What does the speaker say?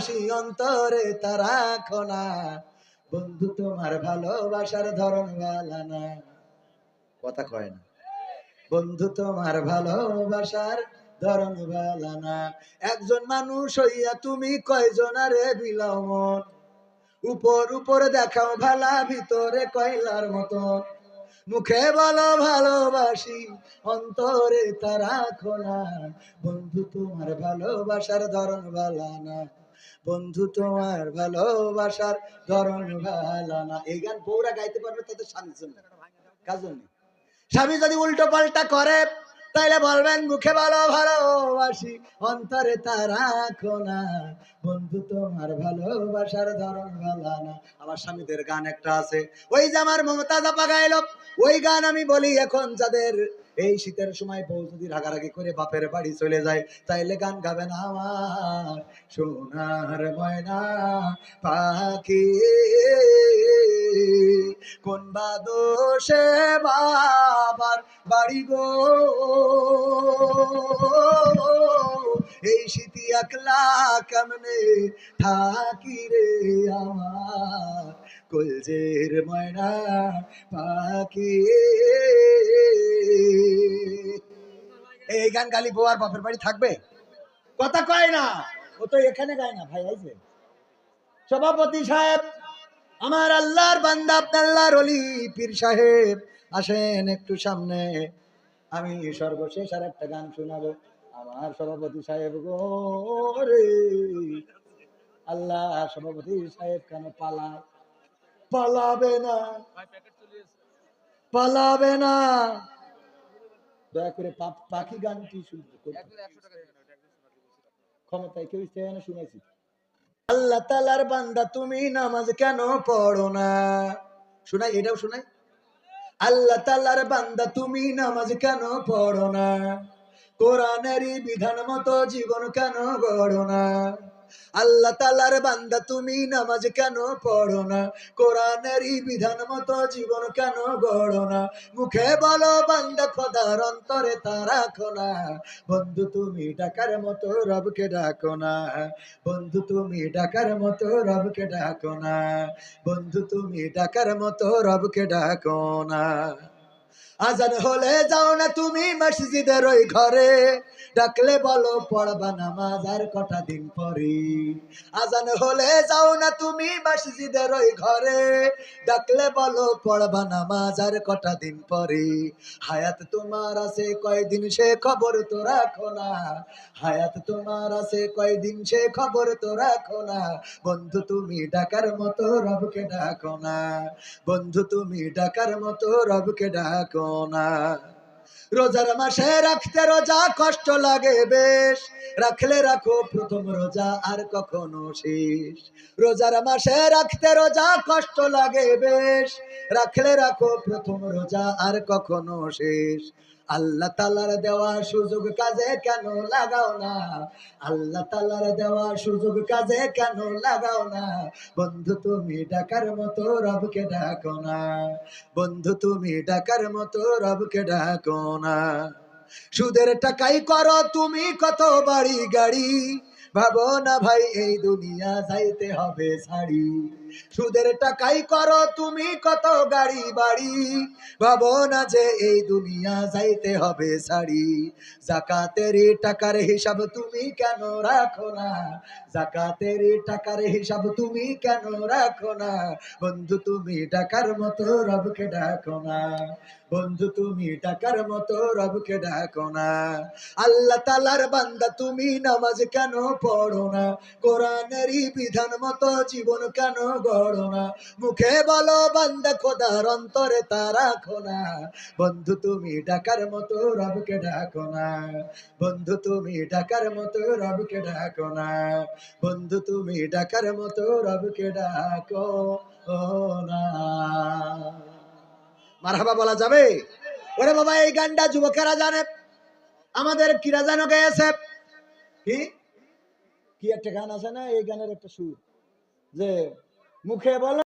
ভালোবাসি অন্তরে, তারা খোনা বন্ধু, তোমার ভালোবাসার ধরন বালা না কথা কয় না। বন্ধু, তোমার ভালোবাসার ধরন বালা না একজন মানুষ হইয়া তুমি কয়জনারে বিলাও মন? উপর উপর দেখাও ভালা, ভিতরে কয়লার মতন। মুখে বলো ভালোবাসি, অন্তরে তারা খোলা বন্ধু, তোমার ভালোবাসার ধরন বালা না বন্ধু, তোমার ভালোবাসার ধরন ভালা না। এই গান বউরা গাইতে পারবে তাদের স্বামীর জন্য। কার স্বামী যদি উল্টো পাল্টা করে, তাইলে বলবেন, মুখে ভালো ভালোবাসি, অন্তরে তারা খোনা বন্ধু, তোমার ভালোবাসার ধরন ভালা না। আমার স্বামীদের গান একটা আছে। ওই যে আমার মমতা আপা গাইল, ওই গান আমি বলি এখন যাদের এই শীতের সময় বউ যদি রাগারাগি করে বাপের বাড়ি চলে যায়, তাইলে গান গাবেন আমার। সোনার ময়না পাখি, কোন বা দোষে বাবার বাড়ি গো? এই শীতি একলা কেমনে থাকি রে আমার? কলজের ময়না পাখি এই গান গালি বউ আর বাপের বাড়ি থাকবে? কথা কয় না। ও তো এখানে গায় না, ভাই আইছে সভাপতি সাহেব, আমার আল্লাহর বান্দা আল্লাহর অলি পীর সাহেব, আসেন একটু সামনে। আমি সর্বশেষ আর একটা গান শোনাবো। আমার সভাপতি সাহেব গো রে। আল্লাহ সভাপতি সাহেব কেন পালায় পালাবে না? পালাবে না। দয়া করে পাখি গানটি শুনতে ক্ষমতায় কেউ চায় না শুনেছি। আল্লাহ তালার বান্দা তুমি নামাজ কেন পড়ো না? শোনাই এটাও শোনাই। আল্লাহ তালার বান্দা তুমি নামাজ কেন পড়ো না? কোরআনেরই বিধান মতো জীবন কেন গড়ো না? আল্লাহ তালার বান্দা, তুমি নামাজ কেন পড়ো না? কোরআনেরই বিধান মতো জীবন কেন গড়ো না? মুখে বলো, বান্দা, খোদার অন্তরে তারা খোনা বন্ধু, তুমি ডাকার মতো রবকে ডাকো না। বন্ধু, তুমি ডাকার মতো রবকে ডাকো না। বন্ধু, তুমি ডাকার মতো রবকে ডাকো না। আজান হলে যাও না তুমি মসজিদের ওই ঘরে। ডাকলে বলো, পড়বা নামাজ আর কটা দিন পরে। আজান হলে যাও না তুমি মসজিদের ওই ঘরে। ডাকলে বলো, পড়বা নামাজ আর কটা দিন পরে। হায়াত তোমার আছে, কয়দিন সে খবর তো রাখো না হায়াত তোমার আছে, কয়দিন সে খবর তো রাখো না বন্ধু, তুমি ডাকার মতো রবকে ডাকো না। বন্ধু, তুমি ডাকার মতো রবকে ডাকো না। রোজার মাসে রাখতে রোজা কষ্ট লাগে বেশ। রাখলে রাখো প্রথম রোজা আর কখনো শেষ। রোজার মাসে রাখতে রোজা কষ্ট লাগে বেশ। রাখলে রাখো প্রথম রোজা আর কখনো শেষ। আল্লাহ তালার দেওয়া সুযোগ কাজে কেন লাগাও না? আল্লাহ তালার দেওয়া সুযোগ কাজে কেন লাগাও না? বন্ধু, তুমি ডাকার মতো রবকে ডাকো না। বন্ধু, তুমি ডাকার মতো রবকে ডাকো না। সুদের টাকাই করো তুমি কত বাড়ি গাড়ি। ভাবো না ভাই, এই দুনিয়া যাইতে হবে ছাড়ি সুদের টাকাই করো তুমি কত গাড়ি বাড়ি। ভাবো না যে এই দুনিয়া যাইতে হবে ছাড়ি জাকাতের টাকার হিসাব তুমি কেন রাখো না? জাকাতের টাকার হিসাব তুমি কেন রাখো না? বন্ধু, তুমি টাকার মতো রবকে ডাকো না। বন্ধু, তুমি টাকার মতো রবকে ডাকো না। আল্লাহ তালার বান্দা, তুমি নামাজ কেন পড়ো না কোরআনেরই বিধান মতো জীবন কেন গড়ো না মুখে বলো, বান্দা, খোদার অন্তরে তা রাখো না বন্ধু, তুমি ডাকার মতো রবকে ডাকো না বন্ধু, তুমি ডাকার মতো রবকে ডাকো না বন্ধু, তুমি ডাকার মতো রবকে ডাকো না মারহাবা বলা যাবে? ওরে বাবা, এই গানটা যুবকেরা জানে। আমাদের কিরা জানো গেছে? কি? কি একটা গান আছে না? এই গানের একটা সুর। যে মুখে বলো